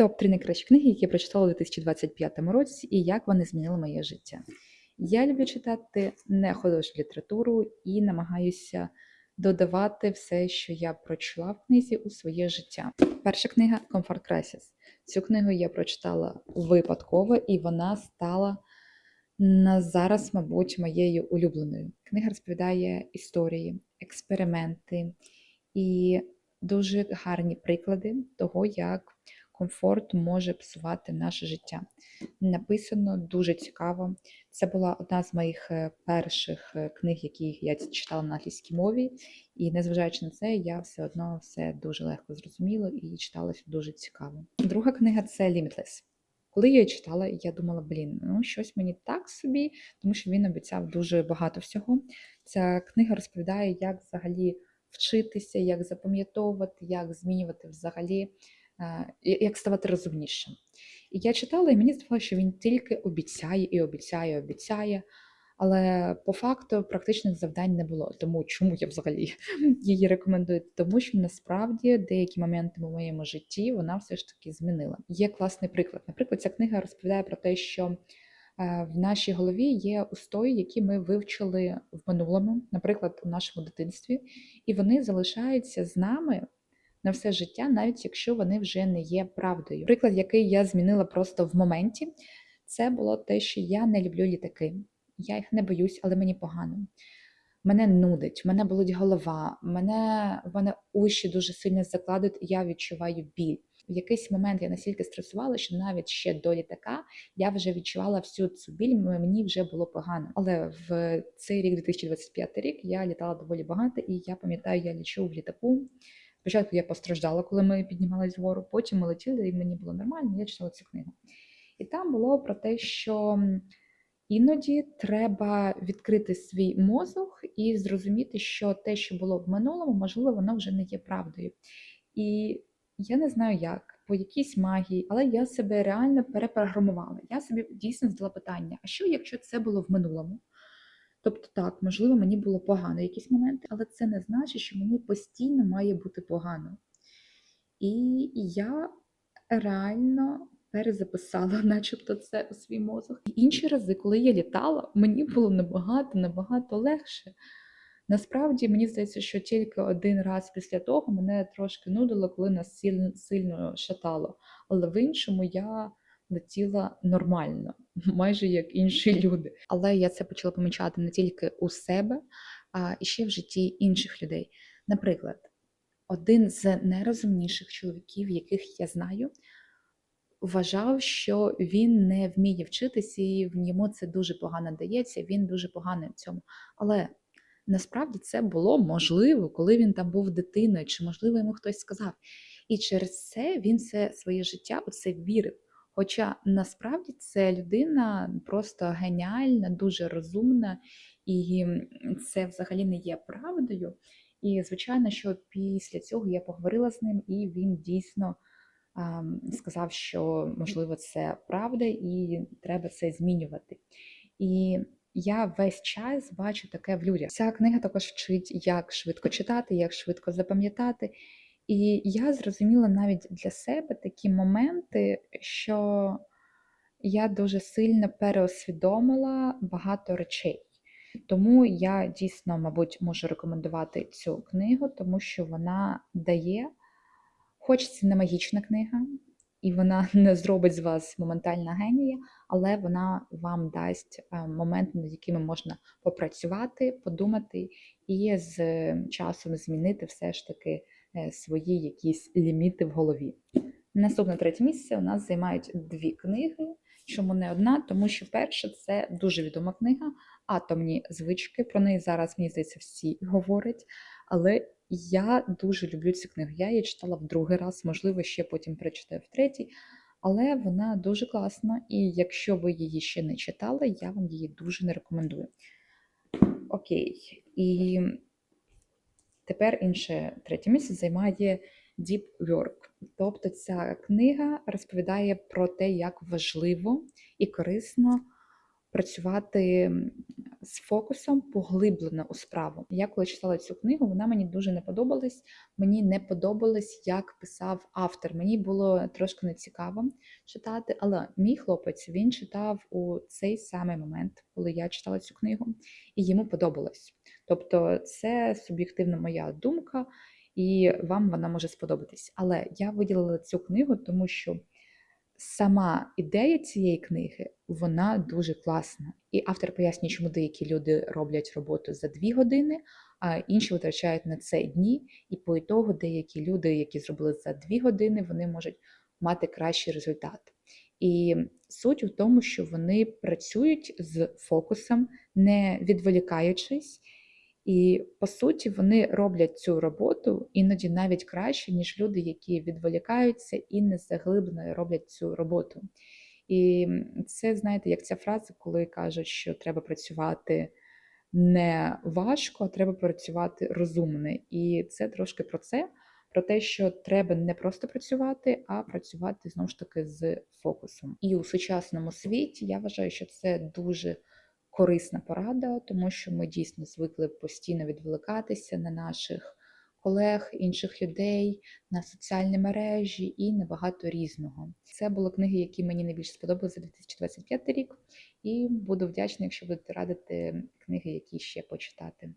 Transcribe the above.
Топ-3 найкращі книги, які я прочитала у 2025 році, і як вони змінили моє життя. Я люблю читати не художню літературу і намагаюся додавати все, що я прочла в книзі у своє життя. Перша книга Comfort Crisis. Цю книгу я прочитала випадково, і вона стала на зараз, мабуть, моєю улюбленою. Книга розповідає історії, експерименти і дуже гарні приклади того, як комфорт може псувати наше життя. Написано дуже цікаво. Це була одна з моїх е, перших е, книг, які я читала на англійській мові, і незважаючи на це, я все одно все дуже легко зрозуміла і читалося дуже цікаво. Друга книга це Limitless. Коли я її читала, я думала, блін, ну щось мені так собі, тому що він обіцяв дуже багато всього. Ця книга розповідає, як взагалі вчитися, як запам'ятовувати, як змінювати взагалі, як ставати розумнішим. І я читала, і мені здавалося, що він тільки обіцяє і обіцяє, і обіцяє. Але по факту практичних завдань не було. Тому чому я взагалі її рекомендую? Тому що насправді деякі моменти в моєму житті вона все ж таки змінила. Є класний приклад. Наприклад, ця книга розповідає про те, що е, в нашій голові є устої, які ми вивчили в минулому, наприклад, у нашому дитинстві, і вони залишаються з нами на все життя, навіть якщо вони вже не є правдою. Приклад, який я змінила просто в моменті, це було те, що я не люблю літаки. Я їх не боюсь, але мені погано. Мене нудить, мене болить голова, мене в мене уші дуже сильно закладуть, і я відчуваю біль. В якийсь момент я настільки стресувала, що навіть ще до літака я вже відчувала всю цю біль, мені вже було погано. Але в цей рік, 2025 рік, я літала доволі багато, і я пам'ятаю, я лічу в літаку. Спочатку я постраждала, коли ми піднімались вгору, потім ми летіли, і мені було нормально, я читала цю книгу. І там було про те, що іноді треба відкрити свій мозок і зрозуміти, що те, що було в минулому, можливо, воно вже не є правдою. І я не знаю як, по якійсь магії, але я себе реально перепрограмувала. Я собі дійсно задала питання: а що, якщо це було в минулому? Тобто, так, можливо, мені було погано якісь моменти, але це не значить, що мені постійно має бути погано. І я реально перезаписала, начебто, це у свій мозок. І інші рази, коли я літала, мені було набагато, набагато легше. Насправді, мені здається, що тільки один раз після того мене трошки нудило, коли нас сильно, шатало. Але в іншому я летіла нормально, майже як інші люди. Але я це почала помічати не тільки у себе, а і ще в житті інших людей. Наприклад, один з найрозумніших чоловіків, яких я знаю, вважав, що він не вміє вчитися, і в ньому це дуже погано дається, він дуже поганий в цьому. Але насправді це було можливо, коли він там був дитиною, чи, можливо, йому хтось сказав. І через це він все своє життя у це вірив. Хоча насправді це людина просто геніальна, дуже розумна, і це взагалі не є правдою. І, звичайно, що після цього я поговорила з ним, і він дійсно а, сказав, що можливо це правда, і треба це змінювати. І я весь час бачу таке в людях. Ця книга також вчить, як швидко читати, як швидко запам'ятати. І я зрозуміла навіть для себе такі моменти, що я дуже сильно переосвідомила багато речей. Тому я дійсно, мабуть, можу рекомендувати цю книгу, тому що вона дає, хоч це не магічна книга, і вона не зробить з вас моментальна генія, але вона вам дасть е, моменти, над якими можна попрацювати, подумати і з часом змінити все ж таки свої якісь ліміти в голові. Наступне третє місце у нас займають дві книги. Чому не одна? Тому що перша це дуже відома книга Атомні звички. Про неї зараз, мені здається, всі говорять. Але я дуже люблю цю книгу. Я її читала в другий раз, можливо, ще потім перечитаю в третій. Але вона дуже класна, і якщо ви її ще не читали, я вам її дуже не рекомендую. Окей. І тепер інше третє місце займає Deep Work. Тобто ця книга розповідає про те, як важливо і корисно працювати з фокусом поглиблено у справу. Я коли читала цю книгу, вона мені дуже не подобалась. Мені не подобалось, як писав автор. Мені було трошки нецікаво читати, але мій хлопець він читав у цей самий момент, коли я читала цю книгу, і йому подобалось. Тобто, це суб'єктивна моя думка, і вам вона може сподобатись. Але я виділила цю книгу, тому що сама ідея цієї книги вона дуже класна. І автор пояснює, чому деякі люди роблять роботу за дві години, а інші витрачають на це дні. І по ітогу деякі люди, які зробили за дві години, вони можуть мати кращий результат. І суть у тому, що вони працюють з фокусом, не відволікаючись. І по суті, вони роблять цю роботу іноді навіть краще, ніж люди, які відволікаються і не заглиблено роблять цю роботу. І це, знаєте, як ця фраза, коли кажуть, що треба працювати не важко, а треба працювати розумно. І це трошки про це, про те, що треба не просто працювати, а працювати знову ж таки з фокусом. І у сучасному світі я вважаю, що це дуже корисна порада, тому що ми дійсно звикли постійно відволікатися на наших колег, інших людей, на соціальні мережі і на багато різного. Це були книги, які мені найбільше сподобалися за 2025 рік, і буду вдячна, якщо будете радити книги, які ще почитати.